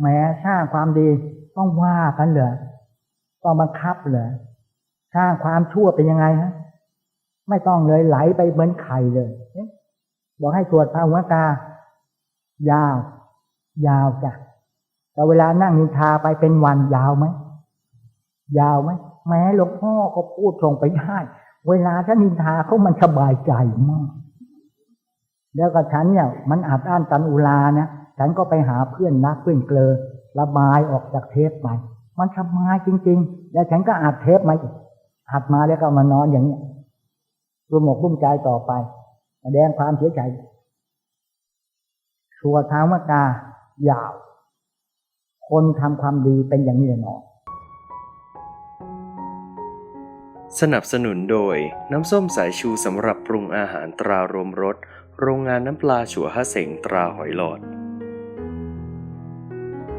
แม้สร้างความดีต้องว่ากันเหรอต้องบังคับเหรอสร้างความชั่วเป็นยังไงฮะ ไม่ต้องเลยไหลไปเหมือนไข่เลยบอกให้ตรวจภาวะกายาว ยาวจ้ะแต่เวลานั่งนินทาไปเป็นวันยาวไหมยาวไหมแม้หลวงพ่อก็พูดตรงไปได้เวลาถ้านินทาเขามันสบายใจมากแล้วก็ฉันเนี่ย มันอัดอั้นตันอุลานะ ฉันก็ไปหาเพื่อนนักเพื่อนเกลอระบายออกจากเทปไปมันสบายจริง ๆ แล้วฉันก็อัดเทปมาอีกอัดมาแล้วก็มานอนอย่างเนี้ยรวมหมกรุ่มใจต่อไปแสดงความเสียใจสวดทางมกายาว คนทำความดีเป็นอย่างนี้แน่นอนสนับสนุนโดยน้ำส้มสายชูสำหรับปรุงอาหารตรารวมรสโรงงานน้ำปลาฉัวฮะเสงตราหอยหลอด